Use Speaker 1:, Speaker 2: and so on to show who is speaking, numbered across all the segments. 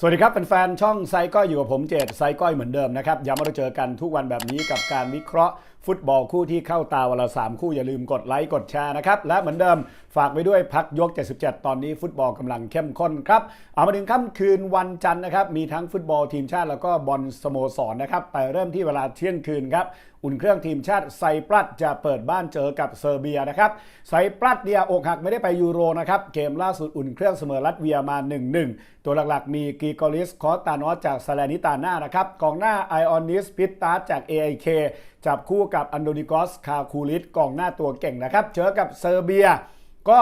Speaker 1: สวัสดีครับแฟนๆช่องไซก้อยอยู่กับผมเจตไซก้อยเหมือนเดิมนะครับย้ำว่าเราเจอกันทุกวันแบบนี้กับการวิเคราะห์ ฟุตบอลคู่ที่เข้าตาวันละสามคู่อย่าลืมกดไลค์กดแชร์นะครับและเหมือนเดิมฝากไปด้วยพักยก 77 ตอนนี้ฟุตบอลกำลังเข้มข้นครับ เอามาถึงค่ำคืนวันจันทร์นะครับ มีทั้งฟุตบอลทีมชาติแล้วก็บอลสโมสรนนะครับ ไปเริ่มที่เวลาเที่ยงคืนครับ อุ่นเครื่องทีมชาติไซปรัสจะเปิดบ้านเจอกับเซอร์เบียนะครับ ไซปรัสเนี่ยอกหักไม่ได้ไปยูโรนะครับ เกมล่าสุดอุ่นเครื่องเสมอรัสเวียมา 1-1 ตัวหลักๆ มีกีกอริสคอตานอสจากซาเลนิตาน่านะครับ กองหน้าไอออนิสพิตตาจาก AIK จับคู่กับอันโดนิกอสคาคูลิสกองหน้าตัวเก่งนะครับ เจอกับเซอร์เบีย ก็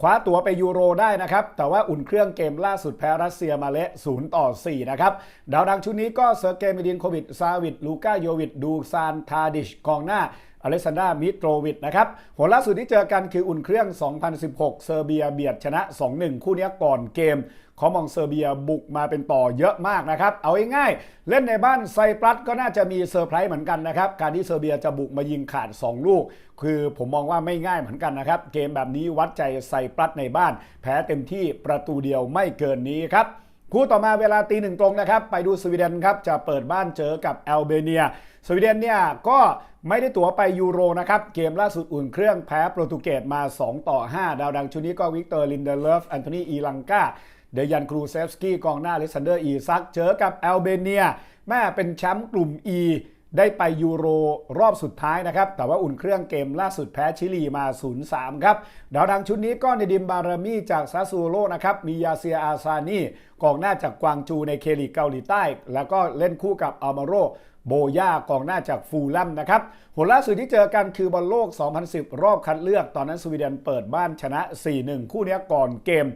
Speaker 1: คว้าตั๋วไปยูโรได้นะครับ แต่ว่าอุ่นเครื่องเกมล่าสุดแพ้รัสเซียมาเละ0ต่อ 4 นะครับ ดาวดังชุดนี้ก็เซอร์เกย์มิดินโควิด ซาวิดลูก้าโยวิด ดูซาน ทาดิชกองหน้าอเล็กซานดรามิโตรวิดนะครับผลล่าสุดที่เจอกันคืออุ่นเครื่อง 2016 เซอร์เบียเบียดชนะ 2-1 คู่นี้ก่อนเกมขามองเซอร์เบียบุกมาเป็นต่อเยอะมากนะครับ เอาง่ายๆเล่นในบ้านไซปรัสก็น่าจะมีเซอร์ไพรส์เหมือนกันนะครับ การที่เซอร์เบียจะบุกมายิงขาด 2 ลูก คือผมมองว่าไม่ง่ายเหมือนกันนะครับ เกมแบบนี้วัดใจไซปรัสในบ้าน แพ้เต็มที่ประตูเดียวไม่เกินนี้ครับ คู่ต่อมาเวลาตีหนึ่งตรงนะครับ ไปดูสวีเดนครับ จะเปิดบ้านเจอกับแอลเบเนีย สวีเดนเนี่ยก็ไม่ได้ตั๋วไปยูโรนะครับ เกมล่าสุดอุ่นเครื่องแพ้โปรตุเกสมา 2 ต่อ 5 ดาวดังชุดนี้ก็วิกเตอร์ลินเดเลฟแอนโทนีอีลังกาเดยันครูเซฟสกี้กองหน้าเล็กซานเดอร์อีซักเจอกับแอลเบเนีย แม่เป็นแชมป์กลุ่ม E ได้ไปยูโรรอบสุดท้ายนะครับ แต่ว่าอุ่นเครื่องเกมล่าสุดแพ้ชิลีมา 0-3 ครับ ดาวดังชุดนี้ก็ในดิมบารามีจากซาซูโรนะครับ มียาเซียอาซานีกองหน้าจากกวางจูในเคลีกเกาหลีใต้ แล้วก็เล่นคู่กับอัลมาโรโบย่ากองหน้าจากฟูลแลมนะครับผลล่าสุดที่เจอกันคือบอลโลก 2010 รอบคัดเลือก ตอนนั้นสวีเดนเปิดบ้านชนะ 4-1 คู่นี้ก่อนเกม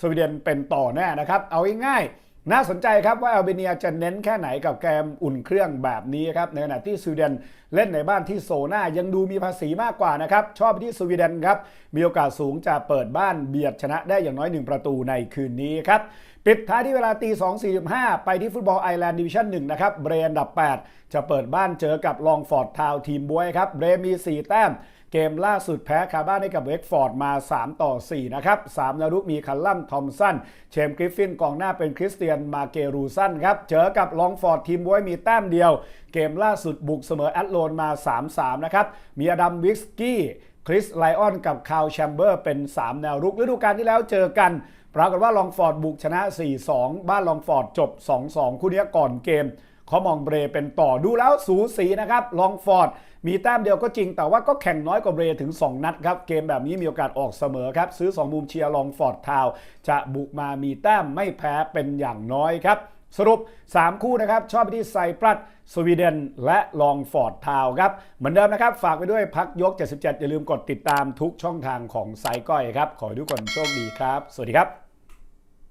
Speaker 1: สวีเดนเป็นต่อแน่นะครับ เอาง่ายๆ น่าสนใจครับว่าอัลเบเนียจะเน้นแค่ไหนกับแกมอุ่นเครื่องแบบนี้ครับในขณะที่สวีเดนเล่นในบ้านที่โซน่ายังดูมีภาษีมากกว่านะครับ ชอบที่สวีเดนครับ มีโอกาสสูงจะเปิดบ้านเบียดชนะได้อย่างน้อย 1 ประตูในคืนนี้ครับปิดท้ายที่เวลาตี 2.45 ไปที่ฟุตบอลไอร์แลนด์ดิวิชั่น1นะครับเบรนดับ 8 จะเปิดบ้านเจอกับลองฟอร์ดทาวทีมบวยครับเบรมี 4 แต้ม เกมล่าสุดแพ้คาบ้านให้กับเวกฟอร์ดมา 3 ต่อ 4 นะครับ3นารุกมีคัลลัมทอมสัน เชมกริฟฟินกองหน้าเป็นคริสเตียนมาเกรูสันครับ เจอกับลองฟอร์ดทีมบวยมีแต้มเดียว เกมล่าสุดบุกเสมอแอตโลนมา 3-3 นะครับ มีอดัมวิกสกี้คริสไลออนกับคาวแชมเบอร์เป็น 3 แนวรุกฤดูกาลที่แล้วเจอกันปรากฏว่าลองฟอร์ดบุกชนะ 4-2 บ้านลองฟอร์ดจบ 2-2 คู่นี้ก่อนเกม เขามองเบรเป็นต่อดูแล้วสูสีนะครับลองฟอร์ดมีแต้มเดียวก็จริง แต่ว่าก็แข่งน้อยกว่าเบรถึง 2 นัดครับ เกมแบบนี้มีโอกาสออกเสมอครับ ซื้อ 2 มุมเชียร์ลองฟอร์ดทาว จะบุกมามีแต้มไม่แพ้เป็นอย่างน้อยครับ สรุป 3 คู่นะครับ ชอบไปที่ไซปรัสสวีเดนและลองฟอร์ดทาวครับ เหมือนเดิมนะครับ ฝากไปด้วยพักยก 77 อย่าลืมกดติดตามทุกช่องทางของไซก้อยครับ ขอให้ทุกคนโชคดีครับ สวัสดีครับ